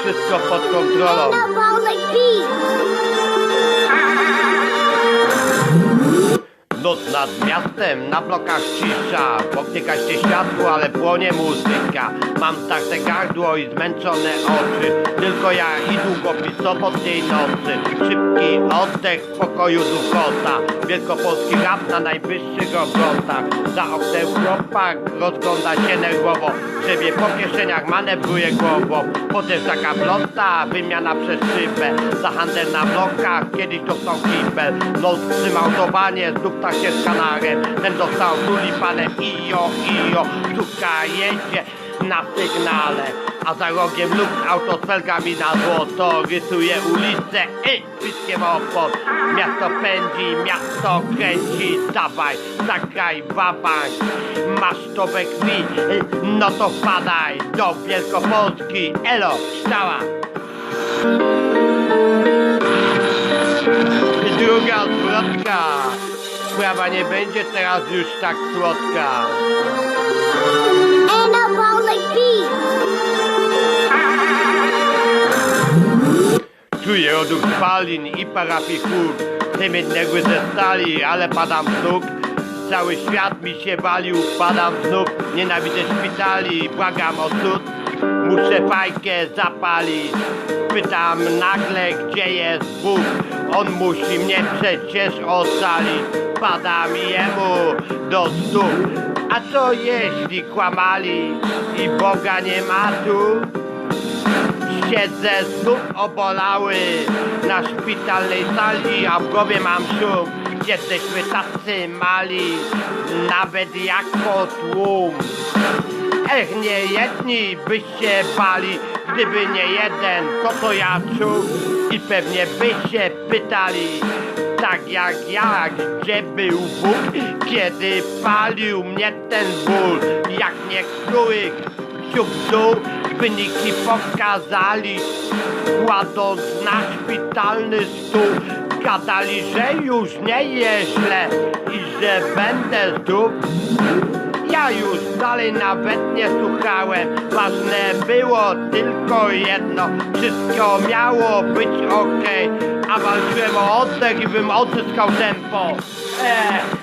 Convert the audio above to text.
wszystko pod kontrolą. Nad miastem, na blokach cisza. W oknie gaśnie światło, ale płonie muzyka. Mam tarte gardło i zmęczone oczy. Tylko ja i długopis sobotniej nocy. Szybki oddech w pokoju duchota. Wielkopolski rap na najwyższych obrotach. Za oknem chłopak rozgląda się nerwowo. Grzebie po kieszeniach, manewruje głową Potem taka plota, wymiana przez szybę. Za handel na blokach, kiedyś dostał kibel. Noc przymałtowanie, znów tak się kanarem Ten dostał tulipanem, ijo, ijo Córka jedzie na sygnale a za rogiem lub auto z felgami na złoto. Rysuje ulicę i piskiem opon Miasto pędzi, miasto kręci. Dawaj, zagraj wabank Masz to we krwi, no to wpadaj Do Wielkopolski, elo, stała druga zwrotka Sprawa nie będzie teraz już tak słodka. Czuję odruch spalin i chór Chcę negły ze stali, ale padam z nóg. Cały świat mi się walił, padam znów Nienawidzę szpitali, błagam o cud. Muszę fajkę zapalić. Pytam nagle, gdzie jest Bóg On musi mnie przecież ocalić Padam jemu do stóp A co jeśli kłamali I Boga nie ma tu? Siedzę znów obolały na szpitalnej sali, a w głowie mam szum. Jesteśmy tacy mali, nawet jak tłum. Ech, nie jedni by się bali, gdyby nie jeden, to co ja czuł. I pewnie by się pytali, tak jak ja, gdzie był Bóg, kiedy palił mnie ten ból. Jak niektórych siup dół, wyniki pokazali, kładąc na szpitalny stół. Gadali, że już nie jest źle i że będę zdrów. Ja już dalej nawet nie słuchałem Ważne było tylko jedno Wszystko miało być okej A walczyłem o oddech i bym odzyskał tempo Ech.